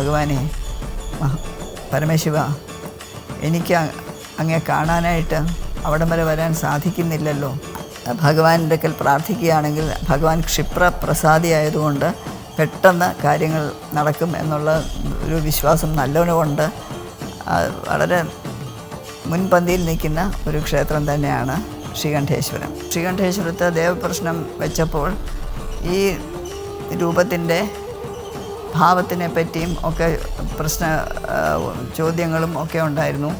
ഭഗവാനെ പരമശിവ എനിക്ക് അങ്ങേ കാണാനായിട്ട് അവിടം വരെ വരാൻ സാധിക്കുന്നില്ലല്ലോ. ഭഗവാന്റെ അടുക്കൽ പ്രാർത്ഥിക്കുകയാണെങ്കിൽ ഭഗവാൻ ക്ഷിപ്ര പ്രസാദിയായതുകൊണ്ട് പെട്ടെന്ന് കാര്യങ്ങൾ നടക്കും എന്നുള്ള ഒരു വിശ്വാസം നല്ലവനുകൊണ്ട് ആ, വളരെ മുൻപന്തിയിൽ നിൽക്കുന്ന ഒരു ക്ഷേത്രം തന്നെയാണ് ശ്രീകണ്ഠേശ്വരം. ശ്രീകണ്ഠേശ്വരത്ത് ദേവപ്രശ്നം വെച്ചപ്പോൾ ഈ രൂപത്തിന്റെ ഭാവത്തിനെ പറ്റിയും ഒക്കെ പ്രശ്ന ചോദ്യങ്ങളും ഒക്കെ ഉണ്ടായിരുന്നു.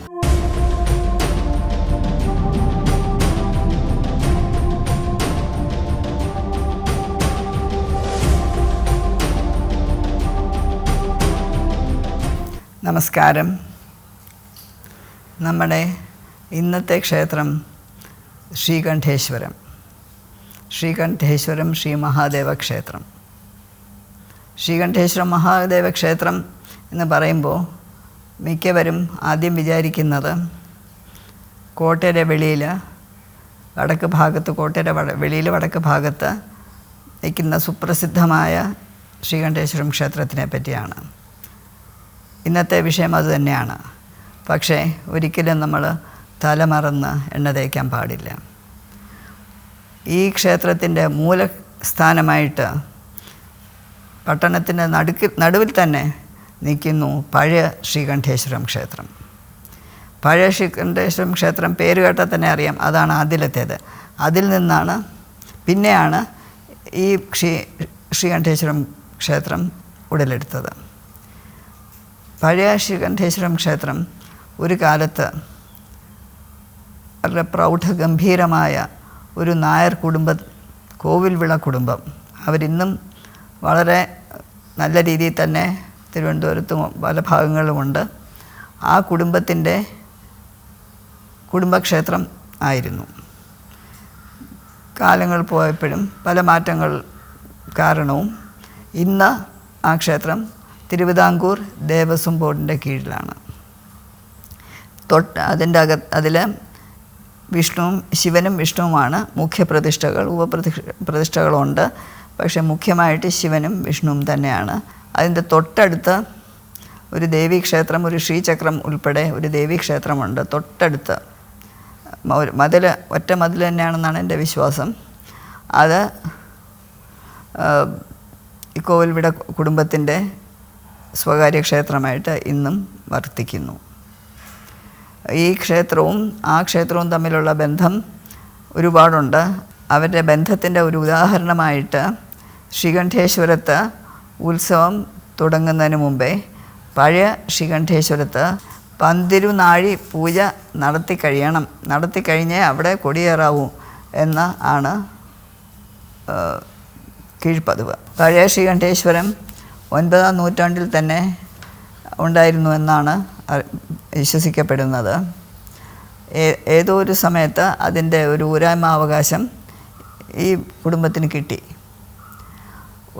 നമസ്കാരം. നമ്മുടെ ഇന്നത്തെ ക്ഷേത്രം ശ്രീകണ്ഠേശ്വരം. ശ്രീകണ്ഠേശ്വരം ശ്രീ മഹാദേവ ക്ഷേത്രം. ശ്രീകണ്ഠേശ്വരം മഹാദേവ ക്ഷേത്രം എന്ന് പറയുമ്പോൾ മിക്കവരും ആദ്യം വിചാരിക്കുന്നത് കോട്ടയുടെ വെളിയിൽ വടക്ക് ഭാഗത്ത് കോട്ടയുടെ വട വെളിയിൽ വടക്ക് ഭാഗത്ത് നിൽക്കുന്ന സുപ്രസിദ്ധമായ ശ്രീകണ്ഠേശ്വരം ക്ഷേത്രത്തിനെ പറ്റിയാണ്. ഇന്നത്തെ വിഷയം അതുതന്നെയാണ് പക്ഷേ ഒരിക്കലും നമ്മൾ തലമറന്ന് എണ്ണ തേക്കാൻ പാടില്ല. ഈ ക്ഷേത്രത്തിന്റെ മൂലസ്ഥാനമായിട്ട് പട്ടണത്തിന്റെ നടുക്ക് നടുവിൽ തന്നെ നിൽക്കുന്നു പഴയ ശ്രീകണ്ഠേശ്വരം ക്ഷേത്രം. പഴയ ശ്രീകണ്ഠേശ്വരം ക്ഷേത്രം പേര് കേട്ടാൽ തന്നെ അറിയാം അതാണ് ആദ്യത്തേത് അതിൽ നിന്നാണ് പിന്നെയാണ് ഈ ശ്രീ ശ്രീകണ്ഠേശ്വരം ക്ഷേത്രം ഉടലെടുത്തത്. പഴയ ശ്രീകണ്ഠേശ്വരം ക്ഷേത്രം ഒരു കാലത്ത് വളരെ പ്രൗഢഗംഭീരമായ ഒരു നായർ കുടുംബ കോവിൽവിള കുടുംബം. അവരിന്നും വളരെ നല്ല രീതിയിൽ തന്നെ തിരുവനന്തപുരത്തും പല ഭാഗങ്ങളിലുമുണ്ട് ആ കുടുംബത്തിന്റെ കുടുംബക്ഷേത്രം ആയിരുന്നു. കാലങ്ങൾ പോയപ്പോഴും പല മാറ്റങ്ങൾ കാരണവും ഇന്ന് ആ ക്ഷേത്രം തിരുവിതാംകൂർ ദേവസ്വം ബോർഡിന്റെ കീഴിലാണ്. തൊട്ട് അതിന്റെ അക അതിൽ വിഷ്ണുവും ശിവനും വിഷ്ണുവുമാണ് മുഖ്യ പ്രതിഷ്ഠകൾ ഉപപ്രതി പ്രതിഷ്ഠകളുണ്ട്. പക്ഷേ മുഖ്യമായിട്ട് ശിവനും വിഷ്ണുവും തന്നെയാണ്. അതിന്റെ തൊട്ടടുത്ത് ഒരു ദേവീക്ഷേത്രം ഒരു ശ്രീചക്രം ഉൾപ്പെടെ ഒരു ദേവീക്ഷേത്രമുണ്ട് തൊട്ടടുത്ത്. മതിൽ ഒറ്റ മതിൽ തന്നെയാണെന്നാണ് എന്റെ വിശ്വാസം. അത് ഈ കോവിൽവിട കുടുംബത്തിന്റെ സ്വകാര്യ ക്ഷേത്രമായിട്ട് ഇന്നും വർത്തിക്കുന്നു. ഈ ക്ഷേത്രവും ആ ക്ഷേത്രവും തമ്മിലുള്ള ബന്ധം ഒരുപാടുണ്ട്. അവരുടെ ബന്ധത്തിന്റെ ഒരു ഉദാഹരണമായിട്ട് ശ്രീകണ്ഠേശ്വരത്ത് ഉത്സവം തുടങ്ങുന്നതിന് മുമ്പേ പഴയ ശ്രീകണ്ഠേശ്വരത്ത് പന്തിരുനാഴി പൂജ നടത്തി കഴിയണം. നടത്തി കഴിഞ്ഞേ അവിടെ കൊടിയേറാവൂ എന്ന ആണ് കീഴ്പതിവ്. പഴയ ശ്രീകണ്ഠേശ്വരം ഒൻപതാം നൂറ്റാണ്ടിൽ തന്നെ ഉണ്ടായിരുന്നു എന്നാണ് വിശ്വസിക്കപ്പെടുന്നത്. ഏതോ ഒരു സമയത്ത് അതിന്റെ ഒരു ഊരായ്മ അവകാശം ഈ കുടുംബത്തിന് കിട്ടി.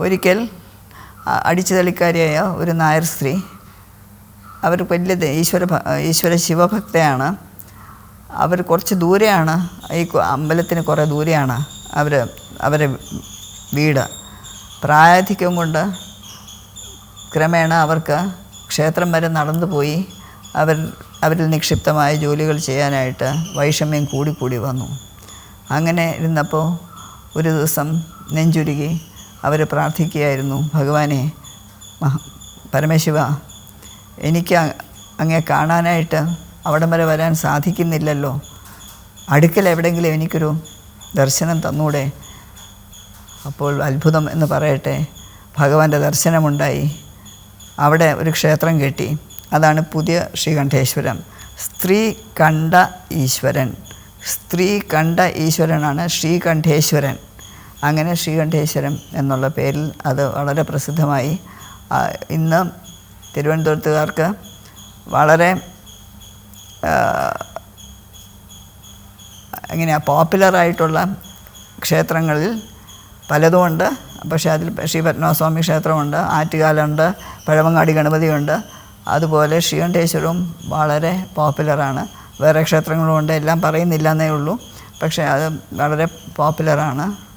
ഒരിക്കൽ അടിച്ചു തളിക്കാരിയായ ഒരു നായർ സ്ത്രീ അവർ വലിയ ഈശ്വര ഈശ്വര ശിവഭക്തയാണ്. അവർ കുറച്ച് ദൂരെയാണ് ഈ അമ്പലത്തിന് കുറേ ദൂരെയാണ് അവർ അവരെ വീട്. പ്രായാധിക്യം കൊണ്ട് ക്രമേണ അവർക്ക് ക്ഷേത്രം വരെ നടന്നു പോയി. അവർ അവരിൽ നിക്ഷിപ്തമായ ജോലികൾ ചെയ്യാനായിട്ട് വൈഷമ്യം കൂടിക്കൂടി വന്നു. അങ്ങനെ ഇരുന്നപ്പോൾ ഒരു ദിവസം നെഞ്ചുരുകി അവർ പ്രാർത്ഥിക്കുകയായിരുന്നു ഭഗവാനെ പരമശിവ എനിക്ക് അങ്ങേ കാണാനായിട്ട് അവിടം വരെ വരാൻ സാധിക്കുന്നില്ലല്ലോ. അടുക്കൽ എവിടെയെങ്കിലും എനിക്കൊരു ദർശനം തന്നൂടെ? അപ്പോൾ അത്ഭുതം എന്ന് പറയട്ടെ ഭഗവാന്റെ ദർശനമുണ്ടായി. അവിടെ ഒരു ക്ഷേത്രം കെട്ടി. അതാണ് പുതിയ ശ്രീകണ്ഠേശ്വരം. സ്ത്രീ കണ്ട ഈശ്വരൻ. സ്ത്രീ കണ്ട ഈശ്വരനാണ് ശ്രീകണ്ഠേശ്വരൻ. അങ്ങനെ ശ്രീകണ്ഠേശ്വരം എന്നുള്ള പേരിൽ അത് വളരെ പ്രസിദ്ധമായി. ഇന്ന് തിരുവനന്തപുരത്തുകാർക്ക് വളരെ ഇങ്ങനെ പോപ്പുലറായിട്ടുള്ള ക്ഷേത്രങ്ങളിൽ പലതുമുണ്ട്. പക്ഷേ അതിൽ ശ്രീ പത്മനാഭസ്വാമി ക്ഷേത്രമുണ്ട് ആറ്റുകാലുണ്ട് പഴവങ്ങാടി ഗണപതിയുണ്ട്. അതുപോലെ ശ്രീകണ്ഠേശ്വരവും വളരെ പോപ്പുലറാണ്. വേറെ ക്ഷേത്രങ്ങളുമുണ്ട് എല്ലാം പറയുന്നില്ല എന്നേ ഉള്ളൂ. പക്ഷേ അത് വളരെ പോപ്പുലറാണ്.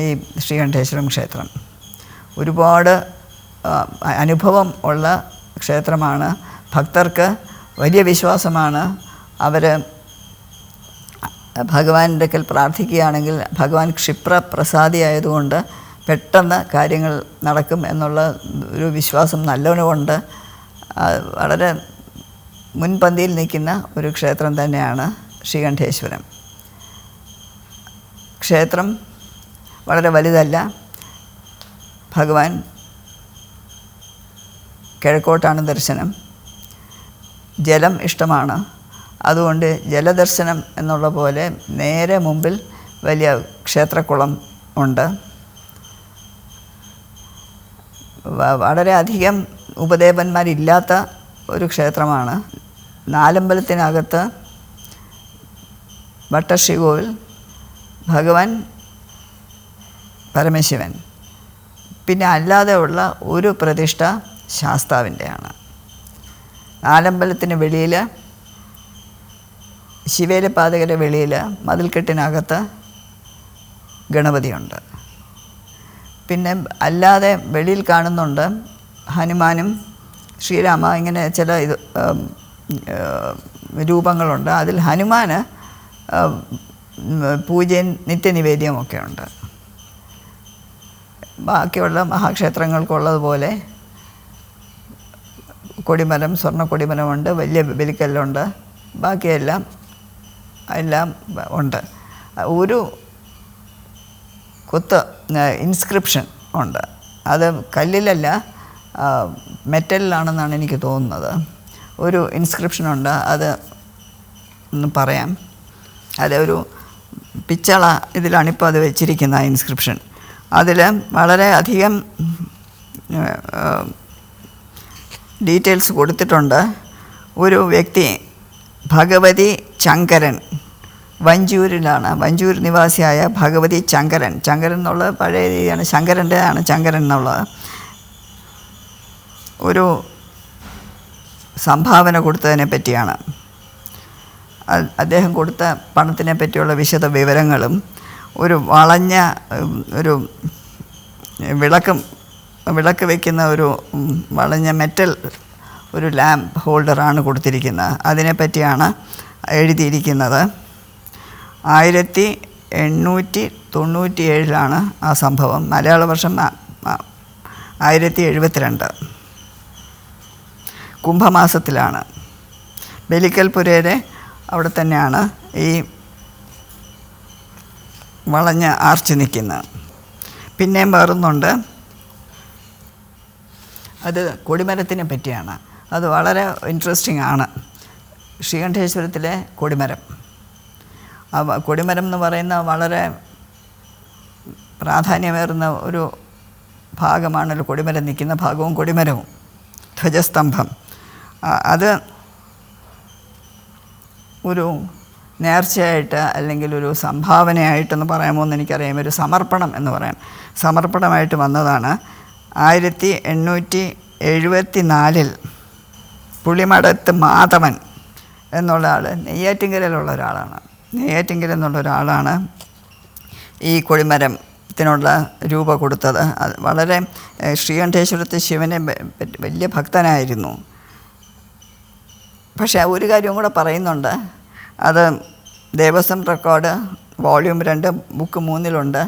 ഈ ശ്രീകണ്ഠേശ്വരം ക്ഷേത്രം. ഒരുപാട് അനുഭവം ഉള്ള ക്ഷേത്രമാണ്. ഭക്തർക്ക് വലിയ വിശ്വാസമാണ്. അവർ ഭഗവാന്റെ അടുക്കൽ പ്രാർത്ഥിക്കുകയാണെങ്കിൽ ഭഗവാൻ ക്ഷിപ്ര പ്രസാദി ആയതുകൊണ്ട് പെട്ടെന്ന് കാര്യങ്ങൾ നടക്കും എന്നുള്ള ഒരു വിശ്വാസം നല്ലവനുകൊണ്ട് വളരെ മുൻപന്തിയിൽ നിൽക്കുന്ന ഒരു ക്ഷേത്രം തന്നെയാണ് ശ്രീകണ്ഠേശ്വരം. ക്ഷേത്രം വളരെ വലുതല്ല. ഭഗവാൻ കിഴക്കോട്ടാണ് ദർശനം. ജലം ഇഷ്ടമാണ്. അതുകൊണ്ട് ജലദർശനം എന്നുള്ള പോലെ നേരെ മുമ്പിൽ വലിയ ക്ഷേത്രക്കുളം ഉണ്ട്. വളരെയധികം ഉപദേവന്മാരില്ലാത്ത ഒരു ക്ഷേത്രമാണ്. നാലമ്പലത്തിനകത്ത് ഭട്ടശ്രീകോവിൽ ഭഗവാൻ പരമശിവൻ. പിന്നെ അല്ലാതെ ഉള്ള ഒരു പ്രതിഷ്ഠ ശാസ്താവിന്റെയാണ്. ആലമ്പലത്തിന് വെളിയിൽ ശിവേലപാതകരുടെ വെളിയിൽ മതിൽക്കെട്ടിനകത്ത് ഗണപതിയുണ്ട്. പിന്നെ അല്ലാതെ വെളിയിൽ കാണുന്നുണ്ട് ഹനുമാനും ശ്രീരാമ ഇങ്ങനെ ചില ഇത് രൂപങ്ങളുണ്ട്. അതിൽ ഹനുമാന് പൂജയും നിത്യനിവേദ്യവും ഉണ്ട് ബാക്കിയുള്ള മഹാക്ഷേത്രങ്ങൾക്കുള്ളതുപോലെ കൊടിമരം സ്വർണ കൊടിമരമുണ്ട് വലിയ ബലിക്കല്ലുണ്ട് ബാക്കിയെല്ലാം എല്ലാം ഉണ്ട്. ഒരു കുത്ത് ഇൻസ്ക്രിപ്ഷൻ ഉണ്ട്. അത് കല്ലിലല്ല മെറ്റലിലാണെന്നാണ് എനിക്ക് തോന്നുന്നത്. ഒരു ഇൻസ്ക്രിപ്ഷൻ ഉണ്ട് അത് ഒന്ന് പറയാം. അതൊരു പിച്ചള ഇതിലാണിപ്പോൾ അത് വെച്ചിരിക്കുന്ന ഇൻസ്ക്രിപ്ഷൻ അതിൽ വളരെ അധികം ഡീറ്റെയിൽസ് കൊടുത്തിട്ടുണ്ട്. ഒരു വ്യക്തി ഭഗവതി ചങ്കരൻ വഞ്ചൂരിലാണ്. വഞ്ചൂർ നിവാസിയായ ഭഗവതി ചങ്കരൻ ചങ്കരൻ എന്നുള്ളത് പഴയ രീതിയാണ്. ശങ്കരന്റെ ആണ് ചങ്കരൻ എന്നുള്ളത് ഒരു സംഭാവന കൊടുത്തതിനെ പറ്റിയാണ്. അദ്ദേഹം കൊടുത്ത പണത്തിനെ പറ്റിയുള്ള വിശദ വിവരങ്ങളും ഒരു വളഞ്ഞ ഒരു വിളക്കും വിളക്ക് വയ്ക്കുന്ന ഒരു വളഞ്ഞ മെറ്റൽ ഒരു ലാമ്പ് ഹോൾഡറാണ് കൊടുത്തിരിക്കുന്നത്. അതിനെപ്പറ്റിയാണ് എഴുതിയിരിക്കുന്നത്. ആയിരത്തി എണ്ണൂറ്റി തൊണ്ണൂറ്റി ഏഴിലാണ് ആ സംഭവം. മലയാള വർഷം ആയിരത്തി എഴുപത്തിരണ്ട്. കുംഭമാസത്തിലാണ്. ബലിക്കൽപുരയുടെ അവിടെ തന്നെയാണ് ഈ വളഞ്ഞ ആർച്ച് നിൽക്കുന്നത് പിന്നെയും വേറൊന്നുണ്ട്. അത് കൊടിമരത്തിനെ പറ്റിയാണ്. അത് വളരെ ഇൻട്രസ്റ്റിംഗ് ആണ്. ശ്രീകണ്ഠേശ്വരത്തിലെ കൊടിമരം. ആ കൊടിമരം എന്ന് പറയുന്ന വളരെ പ്രാധാന്യമേറുന്ന ഒരു ഭാഗമാണല്ലോ കൊടിമരം നിൽക്കുന്ന ഭാഗവും കൊടിമരവും. ധ്വജസ്തംഭം. അത് ഒരു നേർച്ചയായിട്ട് അല്ലെങ്കിൽ ഒരു സംഭാവനയായിട്ടെന്ന് പറയാമോ എന്ന് എനിക്കറിയാം ഒരു സമർപ്പണം എന്ന് പറയാം. സമർപ്പണമായിട്ട് വന്നതാണ്. ആയിരത്തി എണ്ണൂറ്റി എഴുപത്തി നാലിൽ പുളിമടത്ത് മാധവൻ എന്നുള്ള ആൾ നെയ്യാറ്റിങ്കരയിലുള്ള ഒരാളാണ്. നെയ്യാറ്റിങ്കര എന്നുള്ള ഒരാളാണ് ഈ കൊടിമരത്തിനുള്ള രൂപ കൊടുത്തത്. വളരെ ശ്രീകണ്ഠേശ്വരത്തെ ശിവനെ വലിയ ഭക്തനായിരുന്നു. പക്ഷേ ഒരു കാര്യം കൂടെ പറയുന്നുണ്ട്. അത് ദേവസ്വം റെക്കോർഡ് വോള്യൂം രണ്ട് ബുക്ക് മൂന്നിലുണ്ട്.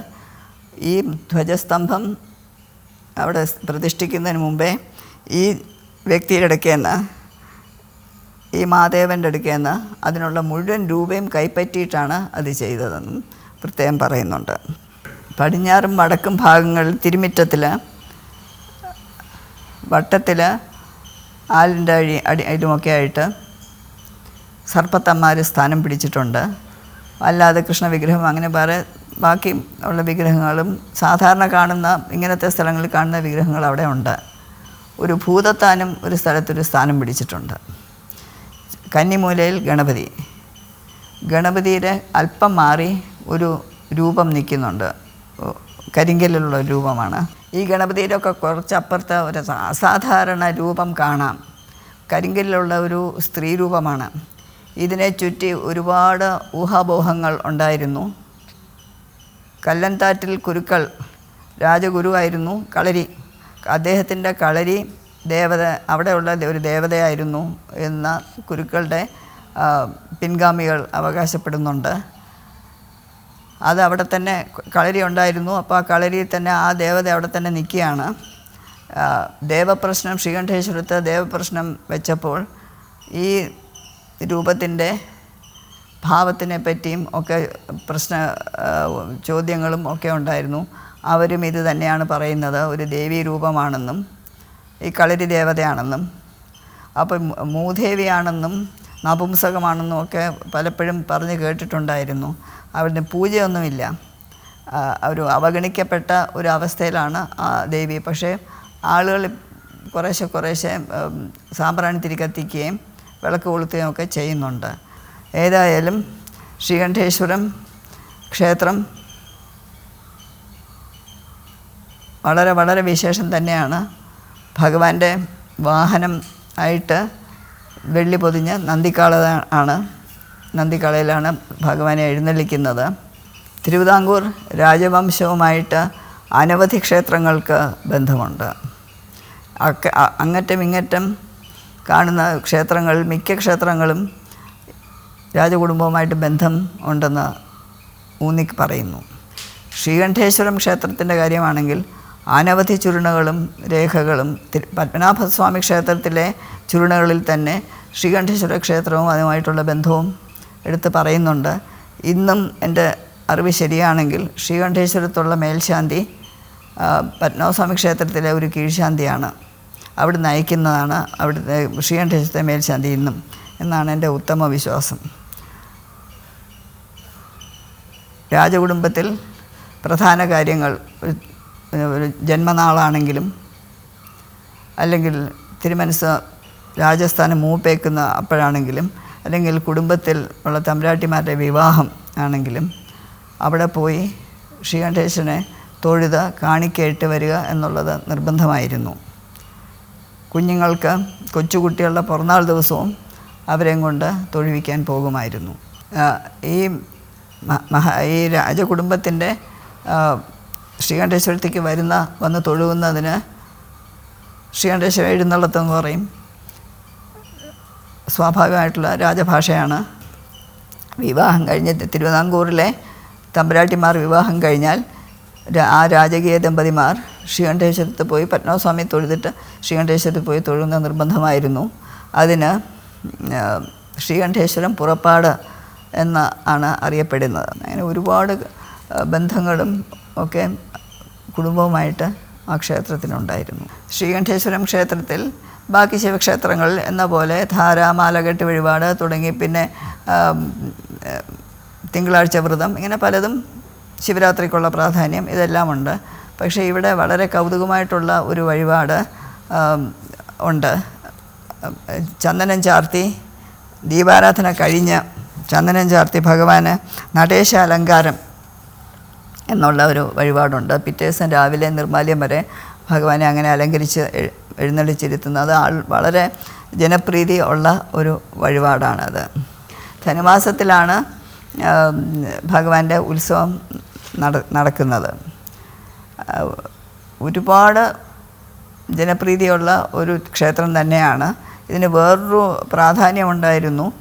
ഈ ധ്വജസ്തംഭം അവിടെ പ്രതിഷ്ഠിക്കുന്നതിന് മുമ്പേ ഈ വ്യക്തിയുടെ അടുക്കേന്ന് ഈ മാധേവന്റെ അടുക്കേന്ന് അതിനുള്ള മുഴുവൻ രൂപയും കൈപ്പറ്റിയിട്ടാണ് അത് ചെയ്തതെന്നും പ്രത്യേകം പറയുന്നുണ്ട്. പടിഞ്ഞാറും വടക്കും ഭാഗങ്ങളിൽ തിരുമിറ്റത്തിൽ വട്ടത്തിൽ ആലിന്റെ അഴി അടി ഇതുമൊക്കെ ആയിട്ട് സർപ്പത്തന്മാർ സ്ഥാനം പിടിച്ചിട്ടുണ്ട്. അല്ലാതെ കൃഷ്ണ വിഗ്രഹം അങ്ങനെ വേറെ ബാക്കി ഉള്ള വിഗ്രഹങ്ങളും സാധാരണ കാണുന്ന ഇങ്ങനത്തെ സ്ഥലങ്ങളിൽ കാണുന്ന വിഗ്രഹങ്ങൾ അവിടെ ഉണ്ട്. ഒരു ഭൂതത്താനും ഒരു സ്ഥലത്തൊരു സ്ഥാനം പിടിച്ചിട്ടുണ്ട്. കന്നിമൂലയിൽ ഗണപതി. ഗണപതിയുടെ അല്പം മാറി ഒരു രൂപം നിൽക്കുന്നുണ്ട്. കരിങ്കലിലുള്ള രൂപമാണ്. ഈ ഗണപതിയുടെ ഒക്കെ കുറച്ചപ്പുറത്ത് ഒരു അസാധാരണ രൂപം കാണാം. കരിങ്കലിലുള്ള ഒരു സ്ത്രീ രൂപമാണ്. ഇതിനെ ചുറ്റി ഒരുപാട് ഊഹാപോഹങ്ങൾ ഉണ്ടായിരുന്നു. കല്ലൻതാറ്റിൽ കുരുക്കൾ രാജഗുരുവായിരുന്നു. കളരി അദ്ദേഹത്തിന്റെ കളരി ദേവത അവിടെയുള്ള ഒരു ദേവതയായിരുന്നു എന്ന കുരുക്കളുടെ പിൻഗാമികൾ അവകാശപ്പെടുന്നുണ്ട്. അത് അവിടെ തന്നെ കളരി ഉണ്ടായിരുന്നു. അപ്പോൾ ആ കളരിയിൽ തന്നെ ആ ദേവത അവിടെ തന്നെ നിൽക്കുകയാണ്. ദേവപ്രശ്നം ശ്രീകണ്ഠേശ്വരത്ത് ദേവപ്രശ്നം വെച്ചപ്പോൾ ഈ രൂപത്തിന്റെ ഭാവത്തിനെ പറ്റിയും ഒക്കെ പ്രശ്ന ചോദ്യങ്ങളും ഒക്കെ ഉണ്ടായിരുന്നു. അവരും ഇത് തന്നെയാണ് പറയുന്നത്. ഒരു ദേവീ രൂപമാണെന്നും ഈ കളരി ദേവതയാണെന്നും. അപ്പം മൂദേവിയാണെന്നും നപുംസകമാണെന്നും ഒക്കെ പലപ്പോഴും പറഞ്ഞ് കേട്ടിട്ടുണ്ടായിരുന്നു. അവരുടെ പൂജയൊന്നുമില്ല. ഒരു അവഗണിക്കപ്പെട്ട ഒരു അവസ്ഥയിലാണ് ആ ദേവി. പക്ഷേ ആളുകൾ കുറേശ്ശെ കുറേശ്ശെ സാമ്പ്രാണി തിരി കത്തിക്കുകയും വിളക്ക് കൊളുത്തുകയും ഒക്കെ ചെയ്യുന്നുണ്ട്. ഏതായാലും ശ്രീകണ്ഠേശ്വരം ക്ഷേത്രം വളരെ വളരെ വിശേഷം തന്നെയാണ്. ഭഗവാന്റെ വാഹനം ആയിട്ട് വെള്ളി പൊതിഞ്ഞ് നന്ദിക്കാള ആണ്. നന്ദിക്കാളയിലാണ് ഭഗവാനെ എഴുന്നള്ളിക്കുന്നത്. തിരുവിതാംകൂർ രാജവംശവുമായിട്ട് അനവധി ക്ഷേത്രങ്ങൾക്ക് ബന്ധമുണ്ട്. അക്ക അങ്ങറ്റം ഇങ്ങറ്റം കാണുന്ന ക്ഷേത്രങ്ങൾ മിക്ക ക്ഷേത്രങ്ങളും രാജകുടുംബവുമായിട്ട് ബന്ധം ഉണ്ടെന്ന് ഊന്നി പറയുന്നു. ശ്രീകണ്ഠേശ്വരം ക്ഷേത്രത്തിന്റെ കാര്യമാണെങ്കിൽ അനവധി ചുരുണകളും രേഖകളും പത്മനാഭസ്വാമി ക്ഷേത്രത്തിലെ ചുരുണകളിൽ തന്നെ ശ്രീകണ്ഠേശ്വര ക്ഷേത്രവും അതുമായിട്ടുള്ള ബന്ധവും എടുത്ത് പറയുന്നുണ്ട്. ഇന്നും എന്റെ അറിവ് ശരിയാണെങ്കിൽ ശ്രീകണ്ഠേശ്വരത്തുള്ള മേൽശാന്തി പത്മനാഭസ്വാമി ക്ഷേത്രത്തിലെ ഒരു കീഴ്ശാന്തിയാണ്. അവിടെ നയിക്കുന്നതാണ് അവിടുത്തെ ശ്രീകണ്ഠേശ്വരത്തെ മേൽശാന്തി ഇന്നും എന്നാണ് എന്റെ ഉത്തമ വിശ്വാസം. രാജകുടുംബത്തിൽ പ്രധാന കാര്യങ്ങൾ ഒരു ജന്മനാളാണെങ്കിലും അല്ലെങ്കിൽ തിരുമനസ് രാജസ്ഥാനം മൂപ്പേക്കുന്ന അപ്പോഴാണെങ്കിലും അല്ലെങ്കിൽ കുടുംബത്തിൽ ഉള്ള തമ്പരാട്ടിമാരുടെ വിവാഹം ആണെങ്കിലും അവിടെ പോയി ശ്രീകണ്ഠേശ്വരനെ തൊഴുത് കാണിക്കയിട്ട് വരിക എന്നുള്ളത് നിർബന്ധമായിരുന്നു. കുഞ്ഞുങ്ങൾക്ക് കൊച്ചുകുട്ടികളുടെ പിറന്നാൾ ദിവസവും അവരെയും കൊണ്ട് തൊഴുവിക്കാൻ പോകുമായിരുന്നു. ഈ മഹാ ഈ രാജകുടുംബത്തിന്റെ ശ്രീകണ്ഠേശ്വരത്തേക്ക് വരുന്ന വന്ന് തൊഴുകുന്നതിന് ശ്രീകണ്ഠേശ്വര എഴുന്നള്ളത്തെന്ന് പറയും. സ്വാഭാവികമായിട്ടുള്ള രാജഭാഷയാണ്. വിവാഹം കഴിഞ്ഞ് തിരുവിതാംകൂറിലെ തമ്പരാട്ടിമാർ വിവാഹം കഴിഞ്ഞാൽ ആ രാജകീയ ദമ്പതിമാർ ശ്രീകണ്ഠേശ്വരത്ത് പോയി പത്മനാഭസ്വാമി തൊഴുതിട്ട് ശ്രീകണ്ഠേശ്വരത്ത് പോയി തൊഴുന്ന നിർബന്ധമായിരുന്നു. അതിന് ശ്രീകണ്ഠേശ്വരം പുറപ്പാട് എന്ന ആണ് അറിയപ്പെടുന്നത്. അങ്ങനെ ഒരുപാട് ബന്ധങ്ങളും ഒക്കെ കുടുംബവുമായിട്ട് ആ ക്ഷേത്രത്തിനുണ്ടായിരുന്നു ശ്രീകണ്ഠേശ്വരം ക്ഷേത്രത്തിൽ ബാക്കി ശിവക്ഷേത്രങ്ങൾ എന്ന പോലെ ധാര മാലകെട്ട് വഴിപാട് തുടങ്ങി പിന്നെ തിങ്കളാഴ്ച വ്രതം ഇങ്ങനെ പലതും ശിവരാത്രിക്കുള്ള പ്രാധാന്യം ഇതെല്ലാം ഉണ്ട് പക്ഷേ ഇവിടെ വളരെ കൗതുകമായിട്ടുള്ള ഒരു വഴിപാട് ഉണ്ട്. ചന്ദനം ചാർത്തി ദീപാരാധന കഴിഞ്ഞ് ചന്ദനം ചാർത്തി ഭഗവാന് നടേശ അലങ്കാരം എന്നുള്ള ഒരു വഴിപാടുണ്ട്. പിറ്റേ ദിവസം രാവിലെ നിർമാല്യം വരെ ഭഗവാനെ അങ്ങനെ അലങ്കരിച്ച് എഴ്- എഴുന്നള്ളിച്ചിരുത്തുന്നത് ആൾ വളരെ ജനപ്രീതി ഉള്ള ഒരു വഴിപാടാണത്. ധനുമാസത്തിലാണ് ഭഗവാന്റെ ഉത്സവം നട നടക്കുന്നത്. ഒരുപാട് ജനപ്രീതിയുള്ള ഒരു ക്ഷേത്രം തന്നെയാണ്. ഇതിന് വേറൊരു പ്രാധാന്യമുണ്ടായിരുന്നു.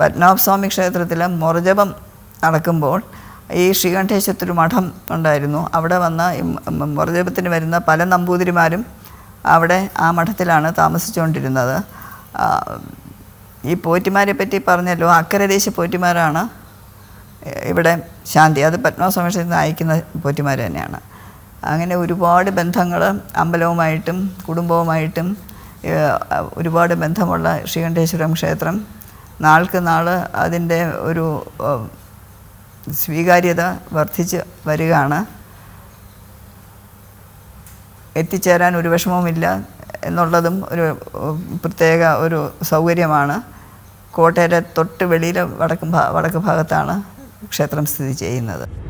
പത്മനാഭസ്വാമി ക്ഷേത്രത്തിൽ മുറജപം നടക്കുമ്പോൾ ഈ ശ്രീകണ്ഠേശ്വരത്തൊരു മഠം ഉണ്ടായിരുന്നു. അവിടെ വന്ന മുറജപത്തിന് വരുന്ന പല നമ്പൂതിരിമാരും അവിടെ ആ മഠത്തിലാണ് താമസിച്ചുകൊണ്ടിരുന്നത്. ഈ പോറ്റിമാരെ പറ്റി പറഞ്ഞല്ലോ അക്കരദേശ പോറ്റിമാരാണ് ഇവിടെ ശാന്തി അത് പത്മനാഭസ്വാമി അയക്കുന്ന പോറ്റിമാർ തന്നെയാണ്. അങ്ങനെ ഒരുപാട് ബന്ധങ്ങൾ അമ്പലവുമായിട്ടും കുടുംബവുമായിട്ടും ഒരുപാട് ബന്ധമുള്ള ശ്രീകണ്ഠേശ്വരം ക്ഷേത്രം. നാൾക്ക് നാൾ അതിന്റെ ഒരു സ്വീകാര്യത വർദ്ധിച്ച് വരികയാണ്. എത്തിച്ചേരാൻ ഒരു വിഷമവുമില്ല എന്നുള്ളതും ഒരു പ്രത്യേക ഒരു സൗകര്യമാണ്. കോട്ടയുടെ തൊട്ട് വെളിയിൽ വടക്ക് വടക്ക് ഭാഗത്താണ് ക്ഷേത്രം സ്ഥിതി ചെയ്യുന്നത്.